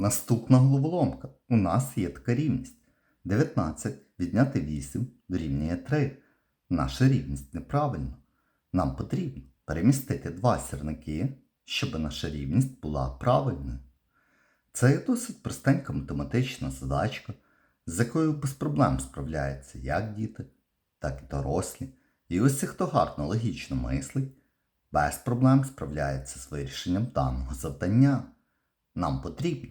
Наступна головоломка. У нас є така рівність. 19 відняти 8 дорівнює 3. Наша рівність неправильна. Нам потрібно перемістити два сірники, щоб наша рівність була правильною. Це є досить простенька математична задачка, з якою без проблем справляються як діти, так і дорослі. І усі, хто гарно логічно мислить, без проблем справляється з вирішенням даного завдання. Нам потрібно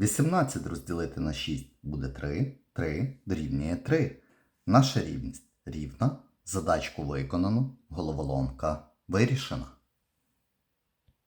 18 розділити на 6 буде 3, 3 дорівнює 3. Наша рівність рівна, задачку виконано, головоломка вирішена.